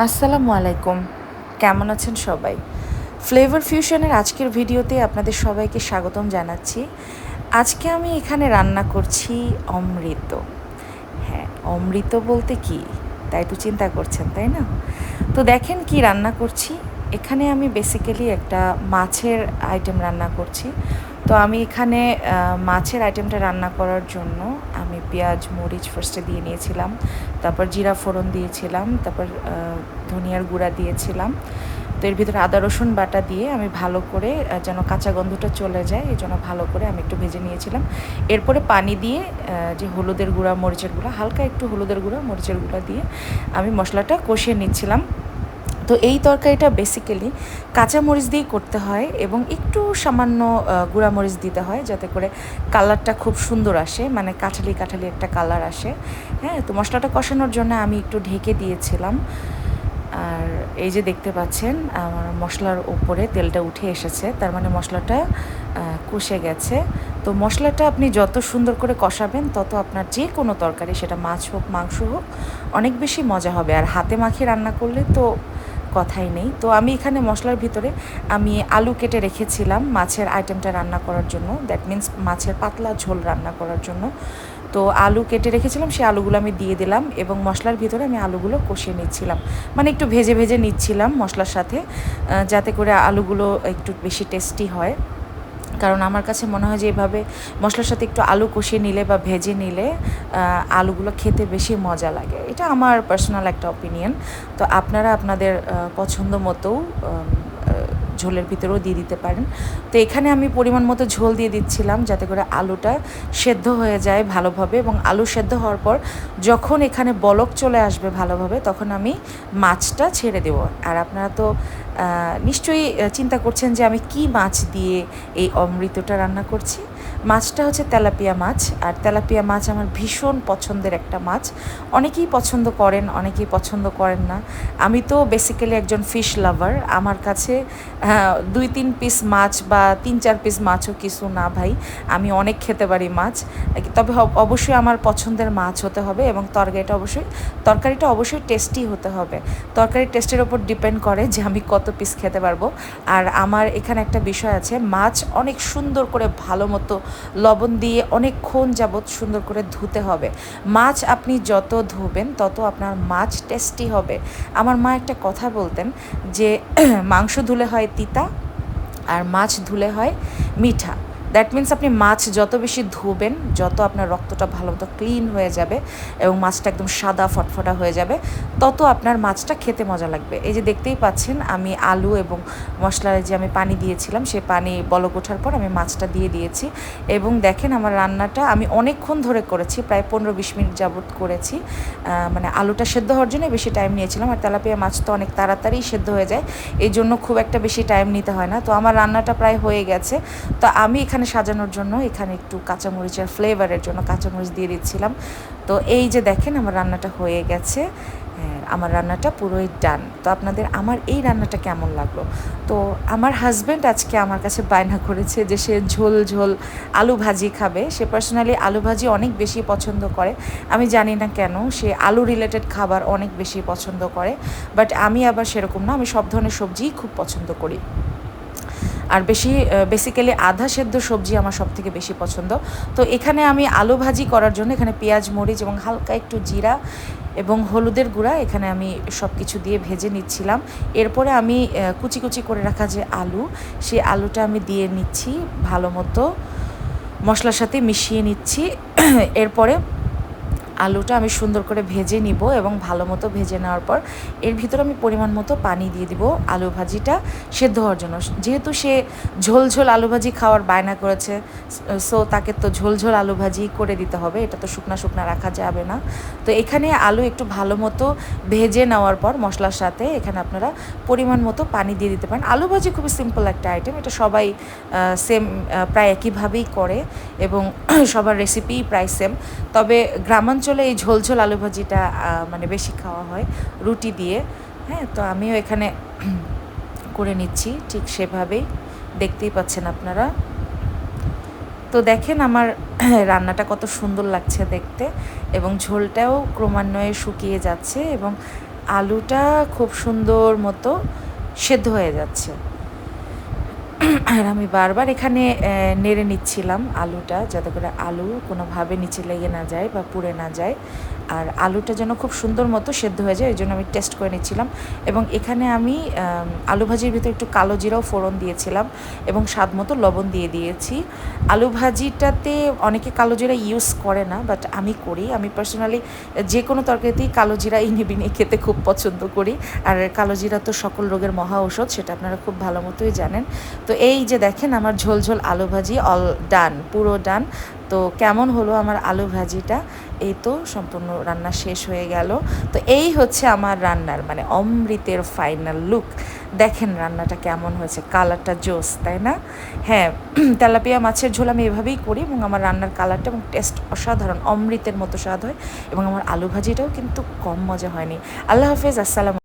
আসসালামু আলাইকুম। কেমন আছেন সবাই? ফ্লেভার ফিউশনের আজকের ভিডিওতে আপনাদের সবাইকে স্বাগতম জানাচ্ছি। আজকে আমি এখানে রান্না করছি অমৃত। হ্যাঁ অমৃত বলতে কি? তাই তো চিন্তা করছেন, তাই না? তো দেখেন কি রান্না করছি। এখানে আমি বেসিক্যালি একটা মাছের আইটেম রান্না করছি। তো আমি এখানে মাছের আইটেমটা রান্না করার জন্য পেঁয়াজ, মরিচ ফার্স্টে দিয়ে নিয়েছিলাম। তারপর জিরা ফোড়ন দিয়েছিলাম, তারপর ধনিয়ার গুঁড়া দিয়েছিলাম। তো এর ভিতরে আদা, রসুন বাটা দিয়ে আমি ভালো করে যেন কাঁচা গন্ধটা চলে যায়, এই জন্য ভালো করে আমি একটু ভেজে নিয়েছিলাম। এরপরে পানি দিয়ে যে হলুদের গুঁড়া, মরিচের গুঁড়া, হালকা একটু হলুদের গুঁড়া, মরিচের গুঁড়া দিয়ে আমি মশলাটা কষিয়ে নিচ্ছিলাম। তো এই তরকারিটা বেসিক্যালি কাঁচা মরিচ দিয়েই করতে হয় এবং একটু সামান্য আহ, গুঁড়া মরিচ দিতে হয় যাতে করে কালারটা খুব সুন্দর আসে মানে কাঠালি কাঠালি একটা কালার আসে। হ্যাঁ তো মশলাটা কষানোর জন্য আমি একটু ঢেকে দিয়েছিলাম। আর এই যে দেখতে পাচ্ছেন আমার মশলার ওপরে তেলটা উঠে এসেছে তার মানে মশলাটা কষে গেছে। তো মশলাটা আপনি যত সুন্দর করে কষাবেন তত আপনার যে কোনো তরকারি সেটা মাছ হোক মাংস হোক অনেক বেশি মজা হবে। আর হাতে মাখিয়ে রান্না করলে তো কথাই নেই। তো আমি এখানে মশলার ভিতরে আমি আলু কেটে রেখেছিলাম মাছের আইটেমটা রান্না করার জন্য। দ্যাট মিন্স মাছের পাতলা ঝোল রান্না করার জন্য। তো আলু কেটে রেখেছিলাম, সেই আলুগুলো আমি দিয়ে দিলাম এবং মশলার ভিতরে আমি আলুগুলো কষিয়ে নিচ্ছিলাম। মানে একটু ভেজে ভেজে নিচ্ছিলাম মশলার সাথে যাতে করে আলুগুলো একটু বেশি টেস্টি হয়। কারণ আমার কাছে মনে হয় যে এভাবে মশলার সাথে একটু আলু কষিয়ে নিলে বা ভেজে নিলে আলুগুলো খেতে বেশি মজা লাগে। এটা আমার পার্সোনাল একটা অপিনিয়ন তো আপনারা আপনাদের পছন্দ মতো ঝোলের ভিতরেও দিয়ে দিতে পারেন। তো এখানে আমি পরিমাণ মতো ঝোল দিয়ে দিচ্ছিলাম যাতে করে আলুটা সেদ্ধ হয়ে যায় ভালোভাবে এবং আলু সেদ্ধ হওয়ার পর যখন এখানে বলক চলে আসবে ভালোভাবে তখন আমি মাছটা ছেড়ে দেব। আর আপনারা তো নিশ্চয়ই চিন্তা করছেন যে আমি কি মাছ দিয়ে এই অমৃতটা রান্না করছি? মাছটা হচ্ছে তেলাপিয়া মাছ আর তেলাপিয়া মাছ আমার ভীষণ পছন্দের একটা মাছ। অনেকেই পছন্দ করেন অনেকেই পছন্দ করেন না। আমি তো বেসিক্যালি একজন ফিশ লাভার আমার কাছে আহ, দুই তিন পিস মাছ বা তিন চার পিস মাছও কিছু না ভাই। আমি অনেক খেতে পারি মাছ। তবে অবশ্যই আমার পছন্দের মাছ হতে হবে এবং তরকারিটা অবশ্যই তরকারিটা অবশ্যই টেস্টি হতে হবে। তরকারি টেস্টের ওপর ডিপেন্ড করে যে আমি কত পিস খেতে পারব। আর আমার এখানে একটা বিষয় আছে মাছ অনেক সুন্দর করে ভালো মতো লবণ দিয়ে অনেকক্ষণ যাবৎ সুন্দর করে ধুতে হবে। মাছ আপনি যত ধুবেন, তত আপনার মাছ টেস্টি হবে। আমার মা একটা কথা বলতেন যে, মাংস ধুলে হয় তিতা আর মাছ ধুলে হয় মিঠা। দ্যাট মিন্স আপনি মাছ যত বেশি ধুবেন, যত আপনার রক্তটা ভালো মতো ক্লিন হয়ে যাবে এবং মাছটা একদম সাদা ফটফটা হয়ে যাবে, তত আপনার মাছটা খেতে মজা লাগবে। এই যে দেখতেই পাচ্ছেন, আমি আলু এবং মশলার যে আমি পানি দিয়েছিলাম, সে পানি বলক ওঠার পর আমি মাছটা দিয়ে দিয়েছি এবং দেখেন আমার রান্নাটা আমি অনেকক্ষণ ধরে করেছি, প্রায় পনেরো বিশ মিনিট যাবত করেছি। মানে আলুটা সেদ্ধ হওয়ার জন্য বেশি টাইম নিয়েছিলাম আর তেলাপিয়া মাছ তো অনেক তাড়াতাড়ি সেদ্ধ হয়ে যায়, এই জন্য খুব একটা বেশি টাইম নিতে হয় না। তো আমার রান্নাটা প্রায় হয়ে গেছে। তো আমি এখানে সাজানোর জন্য এখানে একটু কাঁচামরিচের ফ্লেভারের জন্য কাঁচামরিচ দিয়ে দিচ্ছিলাম। তো এই যে দেখেন আমার রান্নাটা হয়ে গেছে। হ্যাঁ, আমার রান্নাটা পুরোই ডান তো আপনাদের আমার এই রান্নাটা কেমন লাগল? তো আমার হাজব্যান্ড আজকে আমার কাছে বায়না করেছে যে সে ঝোল ঝোল আলু ভাজি খাবে। সে পার্সোনালি আলু ভাজি অনেক বেশি পছন্দ করে। আমি জানি না কেন সে আলু রিলেটেড খাবার অনেক বেশি পছন্দ করে। বাট আমি আবার সেরকম না আমি সব ধরনের সবজিই খুব পছন্দ করি। আর বেশি বেসিক্যালি আধা সেদ্ধ সবজি আমার সব থেকে বেশি পছন্দ। তো এখানে আমি আলু ভাজি করার জন্য এখানে পেঁয়াজ, মরিচ এবং হালকা একটু জিরা এবং হলুদের গুঁড়া এখানে আমি সব কিছু দিয়ে ভেজে নিচ্ছিলাম। এরপরে আমি কুচি কুচি করে রাখা যে আলু, সেই আলুটা আমি দিয়ে নিচ্ছি ভালো মতো। মশলার সাথে মিশিয়ে নিচ্ছি। এরপরে আলুটা আমি সুন্দর করে ভেজে নিব এবং ভালো মতো ভেজে নেওয়ার পর এর ভিতরে আমি পরিমাণ মতো পানি দিয়ে দিব আলু ভাজিটা সেদ্ধ হওয়ার জন্য। যেহেতু সে ঝোল ঝোল আলু ভাজি খাওয়ার বায়না করেছে, সো তাকে তো ঝোল ঝোল আলু ভাজি করে দিতে হবে, এটা তো শুকনা শুকনা রাখা যাবে না। তো এখানে আলু একটু ভালো মতো ভেজে নেওয়ার পর মশলার সাথে এখানে আপনারা পরিমাণ মতো পানি দিয়ে দিতে পারেন। আলু ভাজি খুবই সিম্পল একটা আইটেম এটা সবাই সেম প্রায় একইভাবেই করে এবং সবার রেসিপি প্রায় সেম তবে গ্রামাঞ্চলে এই ঝোল ঝোল আলু ভাজিটা মানে বেশি খাওয়া হয়, রুটি দিয়ে। হ্যাঁ তো আমিও এখানে করে নিচ্ছি, ঠিক সেভাবেই। দেখতেই পাচ্ছেন আপনারা। তো দেখেন আমার রান্নাটা কত সুন্দর লাগছে দেখতে এবং ঝোলটাও ক্রমান্বয়ে শুকিয়ে যাচ্ছে এবং আলুটা খুব সুন্দর মতো সেদ্ধ হয়ে যাচ্ছে। আর আমি বারবার এখানে নেড়ে নিচ্ছিলাম আলুটা যাতে করে আলু কোনোভাবে নিচে লেগে না যায় বা পুড়ে না যায়। আর আলুটা যেন খুব সুন্দর মতো সেদ্ধ হয়ে যায় এই জন্য আমি টেস্ট করে নিচ্ছিলাম। এবং এখানে আমি আলু ভাজির ভিতরে একটু কালো জিরাও ফোড়ন দিয়েছিলাম এবং স্বাদ মতো লবণ দিয়ে দিয়েছি। আলু ভাজিটাতে অনেকে কালো জিরা ইউজ করে না বাট আমি করি। আমি পার্সোনালি যে কোনো তরকারিতেই কালো জিরা ইনি বিনি খেতে খুব পছন্দ করি। আর কালো জিরা তো সকল রোগের মহা ঔষধ, সেটা আপনারা খুব ভালো মতোই জানেন। তো এই যে দেখেন আমার ঝোল ঝোল আলু ভাজি অল ডান পুরো ডান তো কেমন হলো আমার আলু ভাজিটা? এই তো সম্পূর্ণ রান্না শেষ হয়ে গেল। তো এই হচ্ছে আমার রান্নার মানে অমৃতের ফাইনাল লুক দেখেন রান্নাটা কেমন হয়েছে কালারটা জোস, তাই না? হ্যাঁ তেলাপিয়া মাছের ঝোল আমি এভাবেই করি এবং আমার রান্নার কালারটা এবং টেস্ট অসাধারণ, অমৃতের মতো স্বাদ হয় এবং আমার আলু ভাজিটাও কিন্তু কম মজা হয়নি। আল্লাহ হাফেজ, আসসালাম